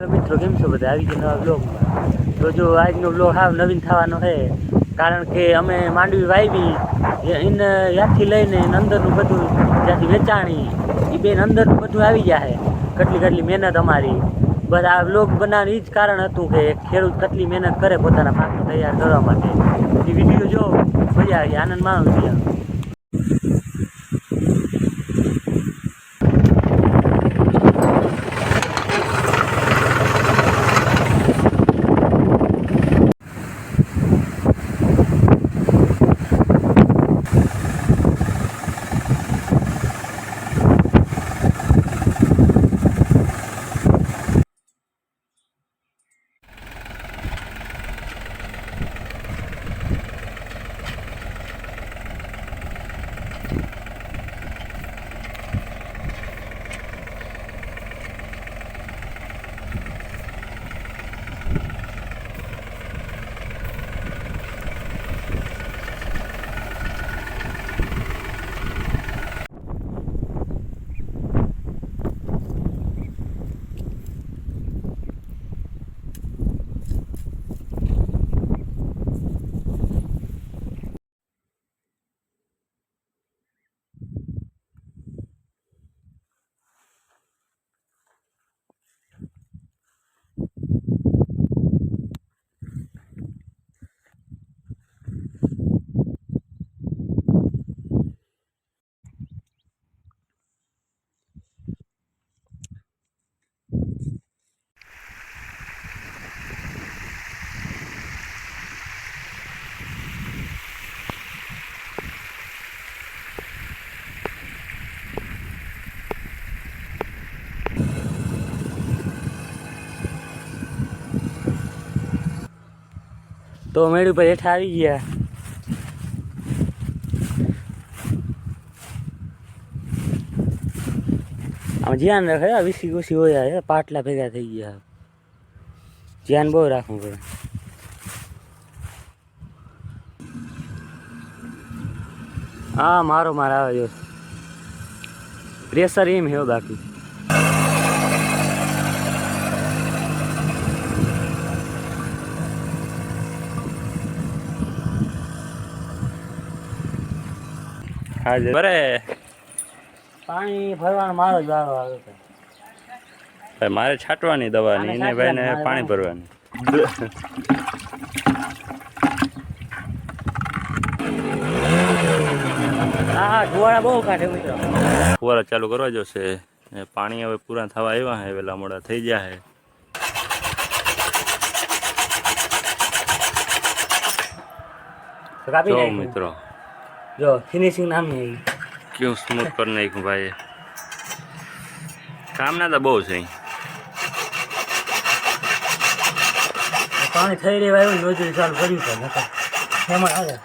મિત્રો, કેમ છો બધા? આવી ગયા નવા બ્લોગમાં તો જો આજનો બ્લોગ હાવ નવીન થવાનો છે, કારણ કે અમે માંડવી વાવી એને યાદથી લઈને એને અંદરનું બધું ત્યાંથી વેચાણી એ બેન અંદરનું બધું આવી ગયા છે. કેટલી કેટલી મહેનત અમારી. બસ આ બ્લોગ બનાવવાનું એ જ કારણ હતું કે ખેડૂત કેટલી મહેનત કરે પોતાના પાકને તૈયાર કરવા માટે. એ વીડિયો જો મજા આવી, આનંદ માણો તો મેળ ઉપર હેઠા આવી ગયા. આમ ધ્યાન રાખે વિસી કુસી હોય પાટલા ભેગા થઈ ગયા. ધ્યાન બહુ રાખવું પડે. હા, મારો માર આવે જો પ્રેશર એમ હે બાકી. હાજર. ભરે પાણી ભરવાનો મારો જ વારો આવે છે. ભાઈ મારે છાંટવાની દવાની એને ભાઈને પાણી ભરવાની. હા હા ધુવાળા બહુ કાઢે મિત્રો. ફુવારા ચાલુ કરવા જોશે ને પાણી હવે પૂરા થવા આવ્યા હે વેલા મોડા થઈ ગયા હે મિત્રો જો. મિત્રો જો ફિનિશિંગ નામની આવી કેવું સ્મૂથ કરી નાખ્યું ભાઈ કામના તો બહુ છે. અહીં. પાણી થઈ રહેવા આવ્યું ને નોજરી ચાલુ કર્યું છે નકર એમાં આવે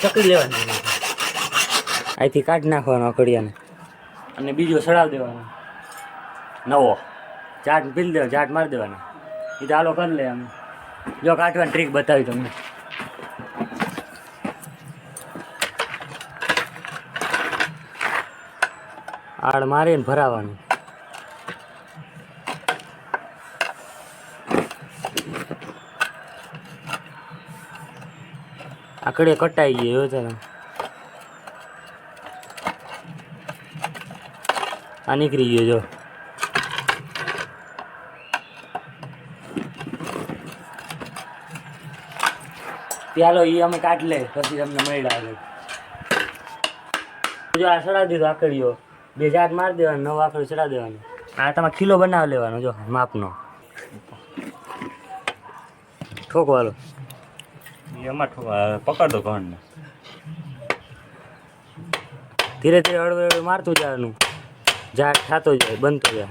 ચકરી લેવાની. અહીંથી કાઢી નાખવાનો અકડિયાને અને બીજો સડાવ દેવાનો. નવો. ચાટ પીલ દેવાનો ચાટ મારી દેવાનો. એ ચાલો કરી લે અમે જો કાઢવાની ટ્રીક બતાવી તમને. આડ મારીને ભરાવાનું. આકડે કટાઈ ગયો ચાલો. આ નીકળી ગયો જો. ચાલો એ અમે કાઢ લે, પછી તમને મળ્યા જો આ સડા દીધો આકડીઓ. બે જાત મારી દેવાનું નવ આકડી ચડા દેવાનું. આ તમારે કિલો બનાવી લેવાનો જો માપનો. ઠોક વાળો એમાં પકડ ઘણને ધીરે ધીરે હળવે હળવે મારતું જવાનું. ઝાડ થતો જાય બનતો જાય.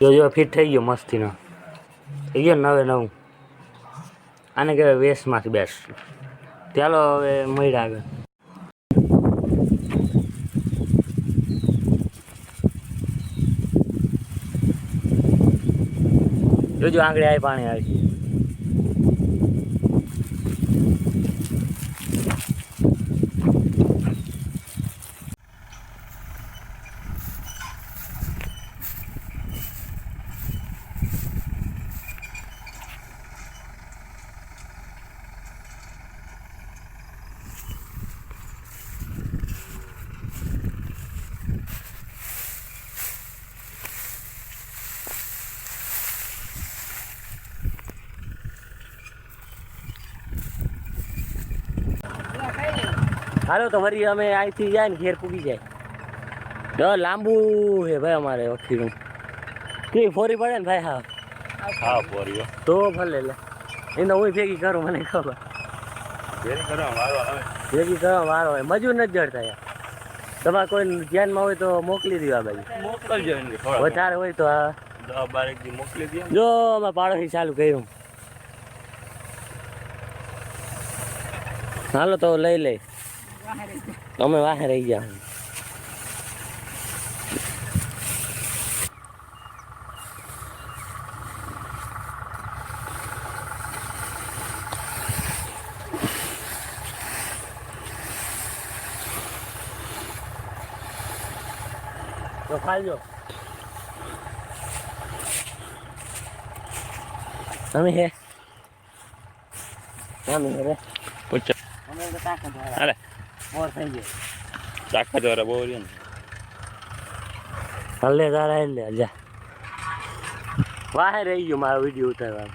જો જો ફિટ થઈ ગયો મસ્તીનો. થઈ ગયો નવે નવું. આને કહેવાય વેસ્ટમાંથી બેસ્ટ ચાલો હવે મળ્યા આગળ. જોજો આંગળી આવી પાણી આવી હાલો તો વળી અમે અહીંથી જાય ને ઘેર પૂગી જાય. તો લાંબુ હે ભાઈ અમારે વખીનું કઈ ફોરી પડે ને ભાઈ હા હા. પોરીઓ તો ભલે લે. એને હું ભેગી કરું મને ખબર. ભેગી કરવા વારો આવે. ભેગી કરવા વારો હોય મજૂર નથી જડતા યાર. તમારે કોઈ ધ્યાનમાં હોય તો મોકલી દો આ બાજુ. મોકલજો વધારે હોય તો આ. મોકલી દો જો અમે પાડોશી ચાલુ કર્યું. હાલો તો લઈ લઈ. અમે વાહે રહી ગયા તો ખાજો અમે હે અમે હે રે પૂછો અમે થઈ ગયો ચાખા દ્વારા રહ્યો ને હલ્લે તારા એટલે જા વાહે રહી ગયો મારો વીડિયો ઉતારવાનો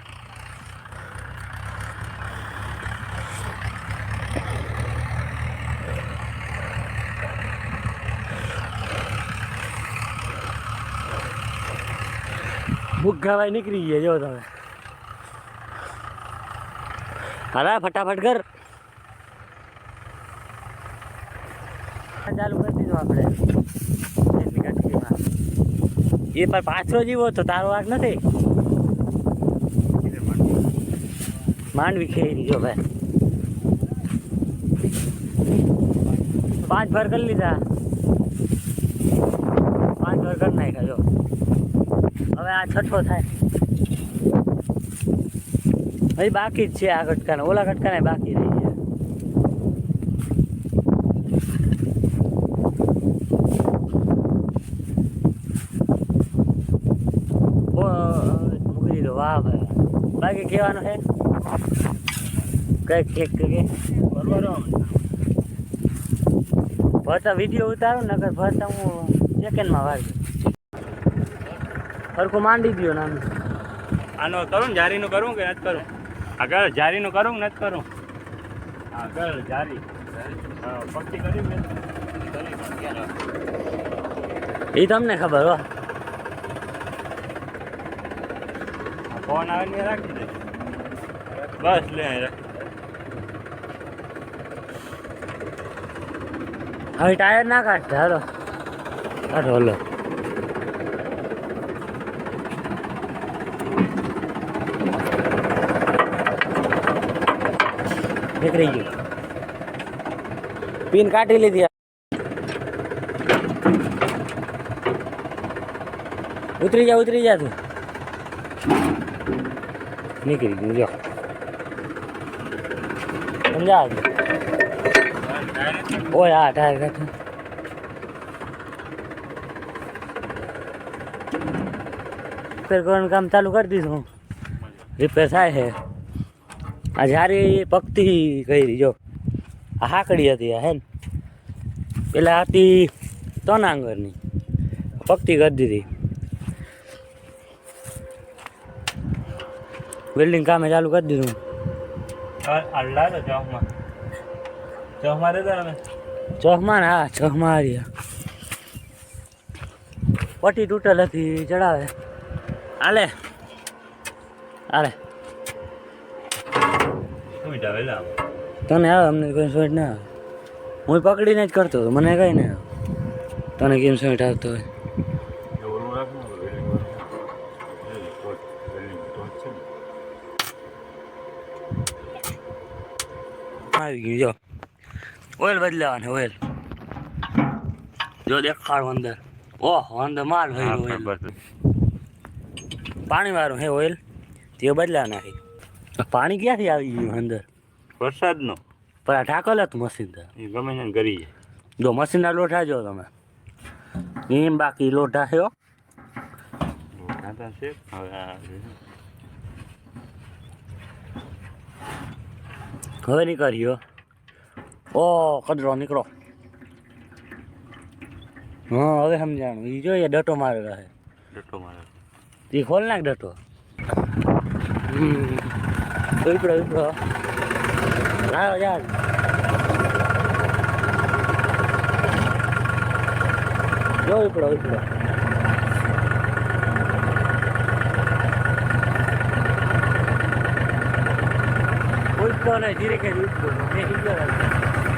ભૂખાભાઈ નીકળી ગયા જો તમે હાલા ફટાફટ કર ચાલુ કરી દીધું આપણે એ પણ પાછો જીવો તો તારો વાક નથી. માંડવી ખેરી જો ભાઈ. પાંચ ભર કરી લીધા. પાંચ ભર કરી નાખ્યા જો. હવે આ છઠ્ઠો થાય. હજી બાકી જ છે આ ગટકાને ઓલા કટકાને બાકી રહી છે ઓ, મૂકી દીધો વાહ ભાઈ બાકી કહેવાનું છે. કંઈક ઠીક કે બરોબર ભરતા વીડિયો ઉતારો નકર ભરતા હું સેકન્ડમાં વાળી સરખું માંડી દો નામ આનો કરું ને જારીનું કરું કે નથી કરું? આગળ જારીનું કરું કે નથી કરું? આગળ જારી. પટ્ટી કરી? એ તમને ખબર હો આ ફોન આવે ને એ રાખી દે બસ લે અહીં રાખ. હવે ટાયર ના કાઢતા હાલો કાઢો હલો નીકળી ગયું પિન કાઢી લીધી ઉતરી જા ઉતરી જા તું નીકળી ગયું જો સમજાવ ઓય હા ટાયર કાઢો. રિપેર કરવાનું કામ ચાલુ કરી દીધું રિપેર થાય છે. આ જ્યારે પગથી કરી, જો. આ હાકડી હતી હે ને? પેલા હતી તનાંગરની. પગથી કરી દીધી. વેલ્ડિંગ કામે ચાલુ કરી દીધું. અલ્લા તો ચોકમાં ચોકમાં રહેતા તમે ચોકમાં હા ચોકમાં હારી પટી તૂટેલ હતી ચડાવે. આલે. સુવિધા તને આવે અમને કોઈ સ્વેટ ના આવે. હું પકડીને જ કરતો હતો મને કઈ ના આવે. તને કેમ સ્વેટ આવતો હોય ઓલું રાખવું વેલ્ડિંગ વેલ્ડિંગ ટોચ વેલ્ડિંગ ટોચ છે ને આવી ગયું જો ઓઇલ બદલાવાનું ઓઇલ. જો દેખાડો અંદર. ઓહ અંદર માલ હોય ઓઇલ. પાણી વાળું હે ઓઇલ. તે બદલા નાખી પાણી ક્યાંથી આવી ગયું અંદર? વરસાદનો. પણ આ ઠાકલ હતું મશીન તો. ગમે ને જાય જો મશીનના લોઠા જો તમે. એમ બાકી લોઠા છે હવે હવે નીકળ્યો. ઓ કદરો નીકળો. હા હવે સમજાણું. એ જોઈએ ડટો મારે રહે. ડટો મારે એ ખોલ નાખ ડટો. વિપડો ઉપડો હા યાર જો વિપડો ઉપડો. ઉઠતો ને ધીરે કે ઉઠતો મેં હિંગર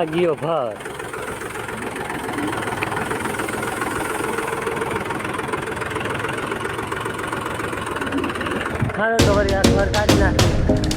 હા ગયો ભાઈ ખાને તો વળી આ ઘર કાઢી નાખે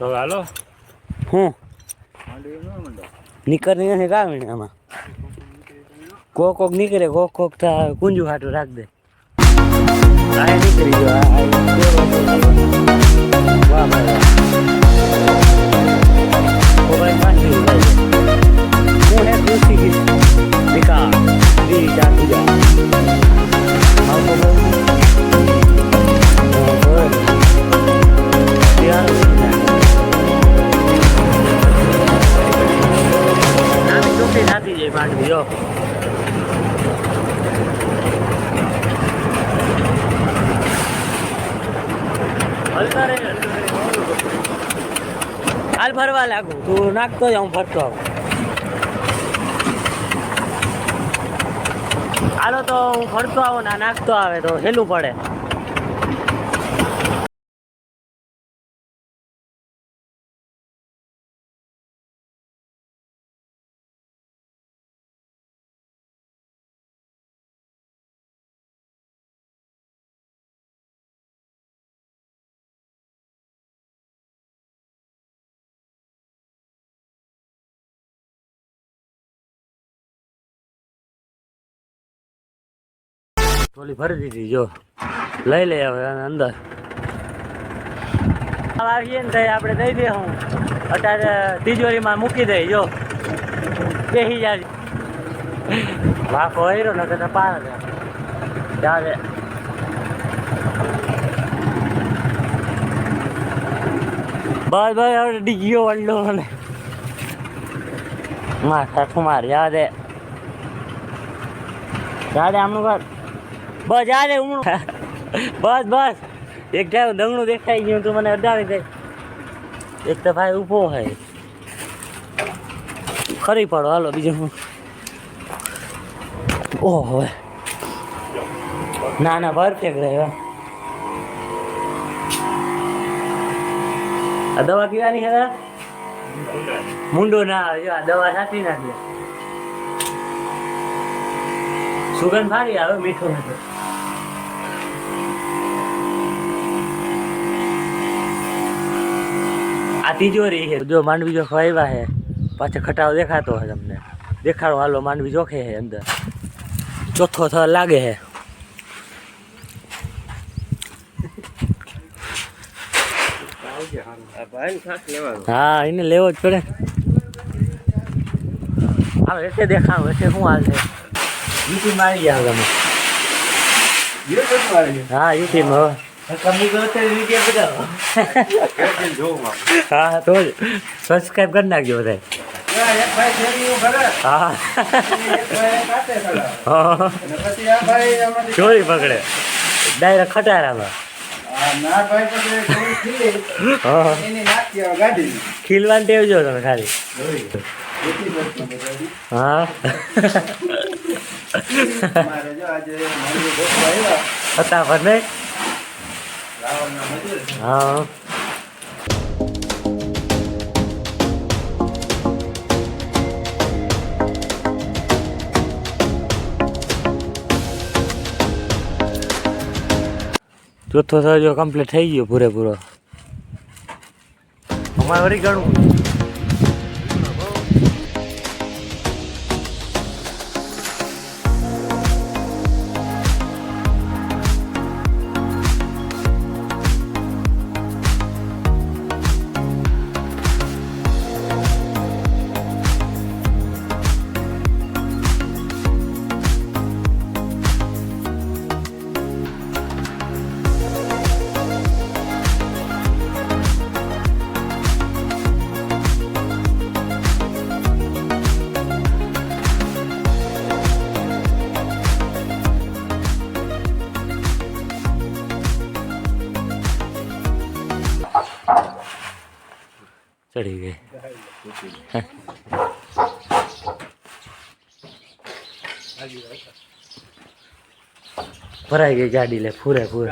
તો હાલો હું નીકળ નહીં કામ આમાં કોક કોક નીકળે કોક કોક થા કુંજુ હાટું રાખ દે આ નીકળી ગયો કેવો? વાહ ભાઈ નાખતો જાઉં ફરતો આવું. હાલો તો હું ફરતો આવું ના નાખતો આવે તો હેલું પડે. થોડી ભરી દીધી જો. લઈ લે હવે અંદર. આવીએ ને તઈ આપણે દઈ દે હું અત્યારે તિજોરીમાં મૂકી દઈ જો. બેસી જાય વાફો હેરો ને તને પાર ચાલે. બસ બસ હવે ડીગીઓ વડલો મને. માર સાસુ માર યાદ. હે યાદ આમનું ઘર? બસ યાદ હું બસ બસ. એક જાય દંગણું દેખાઈ ગયું, તું મને અડાવી દે. એક તો ભાઈ ઊભો હે ખરી પડો, હાલો, બીજું હું. હવે. ના ના પરફેક્ટ રહ્યો આ દવા પીવાની છે મુંડો ના આવે, જો આ દવા સાચી નાખી સુગંધ સારી આવે, મીઠું નથી આ તિજોરી છે. જો માંડવી જો ખવાયવા છે પાછળ ખટાવ દેખાતો હોય તમને. દેખાડો હાલો માંડવી જોખે છે અંદર. ચોથો થર લાગે છે. આ ભાઈ ખાસ લેવાનું હા એને લેવો જ પડે. હાલો એટલે દેખાડો એટલે શું હાલ છે? યુટ્યુબ આવી ગયા તમે. હા હા તો જ. સબસ્ક્રાઈબ કરી નાખજો બધા ચોરી પકડે. ડાયરેક્ટ ખટારામાં. ખીલવાન ટેવ જો તમે ખાલી. હા. ફટાફટ નહીં. હા. ચોથો સજો કમ્પ્લીટ થઈ ગયો પૂરેપૂરો. અમારે વળી ઘણું ચડી ગઈ. ભરાઈ ગઈ ગાડી લે, ફૂરે ફૂરે.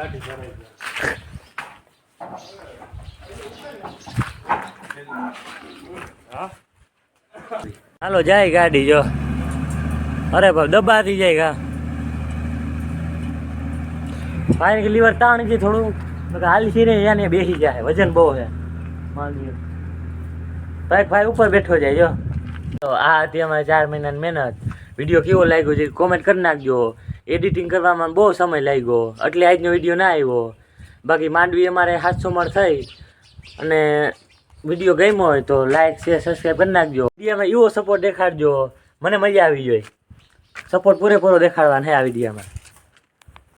હાલો, જાય ગાડી, જો. અરે બાપ, દબાતી જાય ગા. ફાઈન કે લીવર તાણ ગઈ થોડું હાલી છે ને યાને બેસી જાય. વજન બહુ છે. માંડવી ભાઈ, ઉપર બેઠો જાય, જો. તો આ હતી અમારે ચાર મહિનાની મહેનત. વીડિયો કેવો લાગ્યો છે કોમેન્ટ કરી નાખજો. એડિટિંગ કરવામાં બહુ સમય લાગ્યો. એટલે આજનો વીડિયો ના આવ્યો. બાકી માંડવી અમારે સાતસો મણ થઈ અને વીડિયો ગમ્યો હોય તો લાઈક શેર સબસ્ક્રાઈબ કરી નાખજો. વિડીયોમાં એવો સપોર્ટ દેખાડજો. મને મજા આવી જોઈએ સપોર્ટ પૂરેપૂરો દેખાડવાનો છે આ વિડીયોમાં.